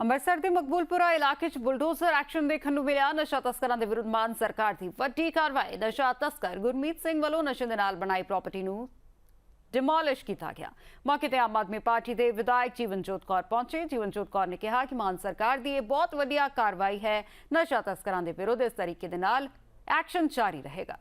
ਅੰਮ੍ਰਿਤਸਰ ਦੇ ਮਕਬੂਲਪੁਰਾ ਇਲਾਕੇ 'ਚ ਬੁਲਡੋਜ਼ਰ ਐਕਸ਼ਨ ਦੇਖਣ ਨੂੰ ਮਿਲਿਆ। ਨਸ਼ਾ ਤਸਕਰਾਂ ਦੇ ਵਿਰੁੱਧ ਮਾਨ ਸਰਕਾਰ ਦੀ ਵੱਡੀ ਕਾਰਵਾਈ। ਨਸ਼ਾ ਤਸਕਰ ਗੁਰਮੀਤ ਸਿੰਘ ਵੱਲੋਂ ਨਸ਼ੇ ਦੇ ਨਾਲ ਬਣਾਈ ਪ੍ਰਾਪਰਟੀ ਨੂੰ ਡਿਮੋਲਿਸ਼ ਕੀਤਾ ਗਿਆ। ਮੌਕੇ ਤੇ ਆਮ ਆਦਮੀ ਪਾਰਟੀ ਦੇ ਵਿਧਾਇਕ ਜੀਵਨਜੋਤ ਕੌਰ ਪਹੁੰਚੇ। ਜੀਵਨਜੋਤ ਕੌਰ ਨੇ ਕਿਹਾ ਕਿ ਮਾਨ ਸਰਕਾਰ ਦੀ ਇਹ ਬਹੁਤ ਵਧੀਆ ਕਾਰਵਾਈ ਹੈ। ਨਸ਼ਾ ਤਸਕਰਾਂ ਦੇ ਵਿਰੁੱਧ ਇਸ ਤਰੀਕੇ ਦੇ ਨਾਲ ਐਕਸ਼ਨ ਜਾਰੀ ਰਹੇਗਾ।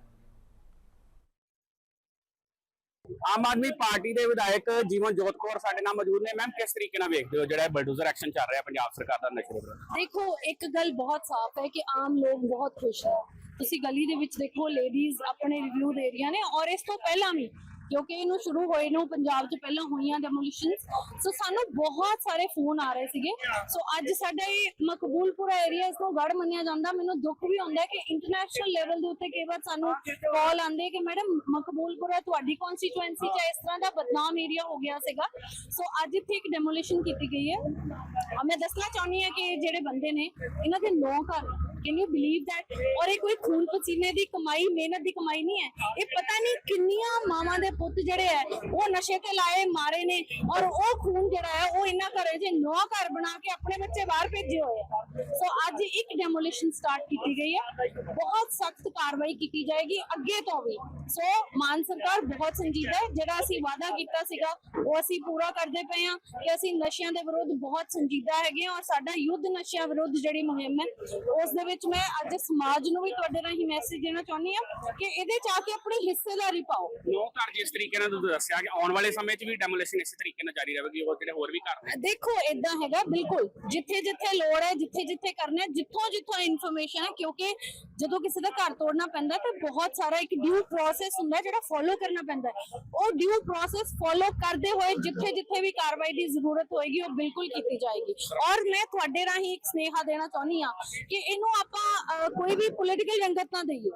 ਆਮ ਆਦਮੀ ਪਾਰਟੀ ਦੇ ਵਿਧਾਇਕ ਜੀਵਨ ਜੋਤ ਕੌਰ ਸਾਡੇ ਨਾਲ ਮੌਜੂਦ ਨੇ। ਮੈਮ ਕਿਸ ਤਰੀਕੇ ਨਾਲ ਵੇਖਦੇ ਹੋ ਜਿਹੜਾ ਬਲਡੋਜ਼ਰ ਐਕਸ਼ਨ ਚੱਲ ਰਿਹਾ ਪੰਜਾਬ ਸਰਕਾਰ ਦਾ ਨਸ਼ੇ ਵਿਰੁੱਧ? ਦੇਖੋ, ਇੱਕ ਗੱਲ ਬਹੁਤ ਸਾਫ਼ ਹੈ ਕਿ ਆਮ ਲੋਕ ਬਹੁਤ ਖੁਸ਼ ਹੈ। ਤੁਸੀਂ ਗਲੀ ਦੇ ਵਿੱਚ ਦੇਖੋ ਲੇਡੀਜ਼ ਆਪਣੇ ਰਿਵਿਊ ਦੇ ਰਹੀਆਂ ਨੇ ਔਰ ਇਸ ਤੋਂ ਪਹਿਲਾਂ ਵੀ ਕਿਉਂਕਿ ਇਹਨੂੰ ਸ਼ੁਰੂ ਹੋਏ ਨੂੰ ਪੰਜਾਬ 'ਚ ਪਹਿਲਾਂ ਹੋਈਆਂ ਡੈਮੋਲੀਸ਼ਨਸ ਸੋ ਸਾਨੂੰ ਬਹੁਤ ਸਾਰੇ ਫੋਨ ਆ ਰਹੇ ਸੀਗੇ। ਸੋ ਅੱਜ ਸਾਡਾ ਇਹ ਮਕਬੂਲਪੁਰਾ ਏਰੀਆ ਇਸ ਨੂੰ ਗੜ ਮੰਨਿਆ ਜਾਂਦਾ। ਮੈਨੂੰ ਦੁੱਖ ਵੀ ਹੁੰਦਾ ਕਿ ਇੰਟਰਨੈਸ਼ਨਲ ਲੈਵਲ ਦੇ ਉੱਤੇ ਕਈ ਵਾਰ ਸਾਨੂੰ ਕਾਲ ਆਉਂਦੇ ਕਿ ਮੈਡਮ ਮਕਬੂਲਪੁਰਾ ਤੁਹਾਡੀ ਕਨਸਟੀਚੁਐਂਸੀ 'ਚ ਇਸ ਤਰ੍ਹਾਂ ਦਾ ਬਦਨਾਮ ਏਰੀਆ ਹੋ ਗਿਆ ਸੀਗਾ। ਸੋ ਅੱਜ ਇੱਥੇ ਇੱਕ ਡੈਮੋਲੀਸ਼ਨ ਕੀਤੀ ਗਈ ਹੈ। ਔਰ ਮੈਂ ਦੱਸਣਾ ਚਾਹੁੰਦੀ ਹਾਂ ਕਿ ਇਹ ਜਿਹੜੇ ਬੰਦੇ ਨੇ, ਇਹਨਾਂ ਦੇ ਨੌ ਘਰ ਕੈਨ ਯੂ ਬਲੀਵ ਥੈਟ ਔਰ ਇਹ ਕੋਈ ਖੂਨ ਪਸੀਨੇ ਦੀ ਕਮਾਈ, ਮਿਹਨਤ ਦੀ ਕਮਾਈ ਨਹੀਂ ਹੈ। ਇਹ ਪਤਾ ਨਹੀਂ ਕਿੰਨੀਆਂ ਮਾਵਾਂ ਦੇ ਪੁੱਤ ਜਿਹੜੇ ਹੈ, ਉਹ ਨਸ਼ੇ ਤੇ ਲਾਏ, ਮਾਰੇ ਨੇ। ਔਰ ਉਹ ਖੂਨ ਜਿਹੜਾ ਹੈ, ਉਹ ਇਹਨਾਂ ਘਰੇ 'ਚ ਨੌ ਘਰ ਬਣਾ ਕੇ ਆਪਣੇ ਬੱਚੇ ਬਾਹਰ ਭੇਜੇ ਹੋਏ ਆ। ਸੋ ਅੱਜ ਇੱਕ ਡੈਮੋਲੀਸ਼ਨ ਸਟਾਰਟ ਕੀਤੀ ਗਈ ਹੈ। ਬਹੁਤ ਸਖਤ ਕਾਰਵਾਈ ਕੀਤੀ ਜਾਏਗੀ ਅੱਗੇ ਤੋਂ ਵੀ। ਸੋ ਮਾਨ ਸਰਕਾਰ ਬਹੁਤ ਸੰਜੀਦਾ ਹੈ। ਜਿਹੜਾ ਅਸੀਂ ਵਾਅਦਾ ਕੀਤਾ ਸੀਗਾ, ਉਹ ਅਸੀਂ ਪੂਰਾ ਕਰਦੇ ਪਏ ਹਾਂ ਕਿ ਅਸੀਂ ਨਸ਼ਿਆਂ ਦੇ ਵਿਰੁੱਧ ਬਹੁਤ ਸੰਜੀਦਾ ਹੈਗੇ ਹਾਂ। ਔਰ ਸਾਡਾ ਯੁੱਧ ਨਸ਼ਿਆਂ ਵਿਰੁੱਧ ਜਿਹੜੀ ਮੁਹਿੰਮ ਹੈ, ਉਸ ਦੇ ਵਿੱਚ ਮੈਂ ਅੱਜ ਸਮਾਜ ਨੂੰ ਵੀ ਤੁਹਾਡੇ ਰਾਹੀਂ ਮੈਸੇਜ ਦੇਣਾ ਚਾਹੁੰਦੀ ਹਾਂ ਕਿ ਇਹਦੇ ਚ ਆ ਕੇ ਆਪਣੀ ਹਿੱਸੇਦਾਰੀ ਪਾਓ। ਨੋ ਘਰ ਜਿਸ ਤਰੀਕੇ ਨਾਲ ਤੁਸੀਂ ਦੱਸਿਆ ਕਿ ਆਉਣ ਵਾਲੇ ਸਮੇਂ 'ਚ ਵੀ ਡੈਮੋਲੀਸ਼ਨ ਇਸੇ ਤਰੀਕੇ ਨਾਲ ਜਾਰੀ ਰਹੇਗੀ ਉਹ ਜਿਹੜੇ ਹੋਰ ਵੀ ਘਰ ਨੇ। ਦੇਖੋ ਇਦਾਂ ਹੈਗਾ ਬਿਲਕੁਲ। ਜਿੱਥੇ ਜਿੱਥੇ ਲੋੜ ਹੈ ਜਿੱਥੇ ਜਿੱਥੇ ਕਰਨਾ ਹੈ ਜਿੱਥੋਂ ਜਿੱਥੋਂ ਇਨਫੋਰਮੇਸ਼ਨ ਹੈ ਕਿਉਂਕਿ ਜਦੋਂ ਕਿਸੇ ਦਾ ਘਰ ਤੋੜਨਾ ਪੈਂਦਾ ਤਾਂ ਬਹੁਤ ਸਾਰਾ ਇੱਕ ਡਿਊ ਪ੍ਰੋਸੈਸ ਹੁੰਦਾ ਜਿਹੜਾ ਫੋਲੋ ਕਰਨਾ ਪੈਂਦਾ ਉਹ ਡਿਊ ਪ੍ਰੋਸੈਸ ਫੋਲੋ ਕਰਦੇ ਹੋਏ ਜਿੱਥੇ ਜਿੱਥੇ ਵੀ ਕਾਰਵਾਈ ਦੀ ਜ਼ਰੂਰਤ ਹੋਏਗੀ ਉਹ ਬਿਲਕੁਲ ਕੀਤੀ ਜਾਏਗੀ। ਔਰ ਮੈਂ ਤੁਹਾਡੇ ਰਾਹੀਂ ਇੱਕ ਸਨੇਹਾ ਦੇਣਾ ਚਾਹੁੰਦੀ ਹਾਂ ਕਿ ਇਹਨੂੰ ਆਪਾਂ ਕੋਈ ਵੀ ਪੋਲੀਟੀਕਲ ਰੰਗਤ ਨਾ ਦਈਏ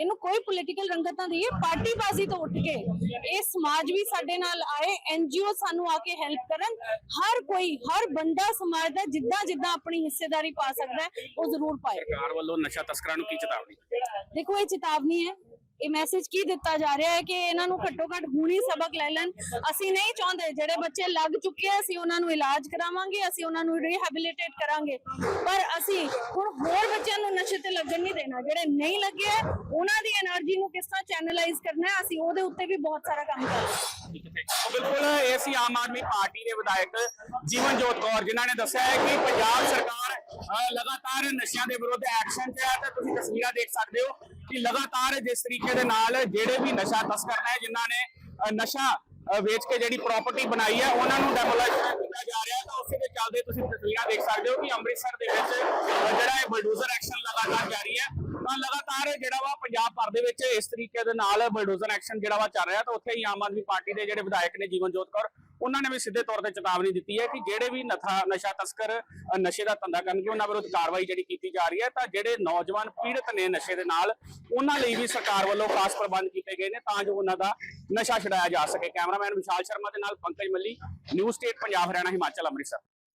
ਇਹਨੂੰ ਕੋਈ ਪੋਲੀਟੀਕਲ ਰੰਗਤ ਨਾ ਦਈਏ ਪਾਰਟੀਬਾਜ਼ੀ ਤੋਂ ਉੱਠ ਕੇ ਇਹ ਸਮਾਜ ਵੀ ਸਾਡੇ ਨਾਲ ਆਏ ਐਨਜੀਓ ਸਾਨੂੰ ਆ ਕੇ ਹੈਲਪ ਕਰਨ ਹਰ ਕੋਈ ਹਰ ਬੰਦਾ ਸਮਾਜ ਦਾ ਜਿੱਦਾਂ ਜਿੱਦਾਂ ਆਪਣੀ ਹਿੱਸੇਦਾਰੀ ਪਾ ਸਕਦਾ ਉਹ ਜ਼ਰੂਰ ਪਾਏ। ਸਰਕਾਰ ਵੱਲੋਂ ਨਸ਼ਾ ਤਸਕਰਾਂ ਨੂੰ ਕੀ ਚੇਤਾਵਨੀ? ਦੇਖੋ ਇਹ ਚੇਤਾਵਨੀ ਹੈ ਇਹ ਮੈਸੇਜ ਕੀ ਦਿੱਤਾ ਜਾ ਰਿਹਾ ਹੈ ਕਿ ਇਹਨਾਂ ਨੂੰ ਘੱਟੋ ਘੱਟ ਹੁਣੀ ਸਬਕ ਲੈ ਲੈਣ? ਅਸੀਂ ਨਹੀਂ ਚਾਹੁੰਦੇ। ਜਿਹੜੇ ਬੱਚੇ ਲੱਗ ਚੁੱਕੇ ਆ, ਅਸੀਂ ਉਹਨਾਂ ਨੂੰ ਇਲਾਜ ਕਰਾਵਾਂਗੇ, ਅਸੀਂ ਉਹਨਾਂ ਨੂੰ ਰੀਹੈਬਿਲਿਟੇਟ ਕਰਾਂਗੇ। ਪਰ ਅਸੀਂ ਹੁਣ ਹੋਰ ਬੱਚਿਆਂ ਨੂੰ ਨਸ਼ੇ ਤੇ ਲੱਗਣ ਨਹੀਂ ਦੇਣਾ। ਜਿਹੜੇ ਨਹੀਂ ਲੱਗੇ ਉਹਨਾਂ ਦੀ એનર્ਜੀ ਨੂੰ ਕਿਸ ਤਰ੍ਹਾਂ ਚੈਨਲਾਈਜ਼ ਕਰਨਾ ਹੈ? ਅਸੀਂ ਉਹਦੇ ਉੱਤੇ ਵੀ ਬਹੁਤ ਸਾਰਾ ਕੰਮ ਕਰਾਂਗੇ ਬਿਲਕੁਲ, ਇਹ ਸੀ ਆਮ ਆਦਮੀ ਪਾਰਟੀ ਦੇ ਵਿਧਾਇਕ ਜੀਵਨਜੋਤ ਕੌਰ, ਜਿਨ੍ਹਾਂ ਨੇ ਦੱਸਿਆ ਹੈ ਕਿ ਪੰਜਾਬ ਸਰਕਾਰ ਲਗਾਤਾਰ ਨਸ਼ਿਆਂ ਦੇ ਵਿਰੁੱਧ ਐਕਸ਼ਨ 'ਚ ਹੈ। ਤਾਂ ਤੁਸੀਂ ਤਸਵੀਰਾਂ ਦੇਖ ਸਕਦੇ ਹੋ। ਕਿ ਲਗਾਤਾਰ ਜਿਸ ਤਰੀਕੇ ਦੇ ਨਾਲ ਜਿਹੜੇ ਵੀ ਨਸ਼ਾ ਤਸਕਰ ਨੇ, ਜਿਨ੍ਹਾਂ ਨੇ ਨਸ਼ਾ ਵੇਚ ਕੇ ਜਿਹੜੀ ਪ੍ਰਾਪਰਟੀ ਬਣਾਈ ਹੈ, ਉਹਨਾਂ ਨੂੰ ਡੈਮੋਲਿਸ਼ ਕੀਤਾ ਜਾ ਰਿਹਾ ਤਾਂ ਉਸੇ ਦੇ ਚੱਲਦੇ ਤੁਸੀਂ ਤਸਵੀਰਾਂ ਦੇਖ ਸਕਦੇ ਹੋ ਕਿ ਅੰਮ੍ਰਿਤਸਰ ਦੇ ਵਿੱਚ ਜਿਹੜਾ ਇਹ ਬਲਡੋਜ਼ਰ ਐਕਸ਼ਨ ਲਗਾਤਾਰ ਜਾਰੀ ਹੈ। ਤਾਂ ਲਗਾਤਾਰ ਜਿਹੜਾ ਵਾ ਪੰਜਾਬ ਭਰ ਦੇ ਵਿੱਚ ਇਸ ਤਰੀਕੇ ਦੇ ਨਾਲ ਬਲਡੋਜ਼ਰ ਐਕਸ਼ਨ ਜਿਹੜਾ ਵਾ ਚੱਲ ਰਿਹਾ ਤਾਂ ਉੱਥੇ ਹੀ ਆਮ ਆਦਮੀ ਪਾਰਟੀ ਦੇ ਜਿਹੜੇ ਵਿਧਾਇਕ ਨੇ ਜੀਵਨਜੋਤ ਕੌਰ ਉਹਨਾਂ ਨੇ ਵੀ ਸਿੱਧੇ ਤੌਰ ਤੇ ਚੇਤਾਵਨੀ ਦਿੱਤੀ ਹੈ ਕਿ ਜਿਹੜੇ ਵੀ ਨਥਾ ਨਸ਼ਾ ਤਸਕਰ ਨਸ਼ੇ ਦਾ ਧੰਦਾ ਕਰਨਗੇ, ਉਹਨਾਂ ਵਿਰੁੱਧ ਕਾਰਵਾਈ ਜਿਹੜੀ ਕੀਤੀ ਜਾ ਰਹੀ ਹੈ, ਤਾਂ ਜਿਹੜੇ ਨੌਜਵਾਨ ਪੀੜਤ ਨੇ ਨਸ਼ੇ ਦੇ ਨਾਲ, ਉਹਨਾਂ ਲਈ ਵੀ ਸਰਕਾਰ ਵੱਲੋਂ ਖਾਸ ਪ੍ਰਬੰਧ ਕੀਤੇ ਗਏ ਨੇ ਤਾਂ ਜੋ ਉਹਨਾਂ ਦਾ ਨਸ਼ਾ ਛਡਾਇਆ ਜਾ ਸਕੇ। ਕੈਮਰਾਮੈਨ ਵਿਸ਼ਾਲ ਸ਼ਰਮਾ ਦੇ ਨਾਲ ਪੰਕਜ ਮੱਲੀ, ਨਿਊਜ਼ ਸਟੇਟ ਪੰਜਾਬ, ਹਰਿਆਣਾ, ਹਿਮਾਚਲ, ਅੰਮ੍ਰਿਤਸਰ।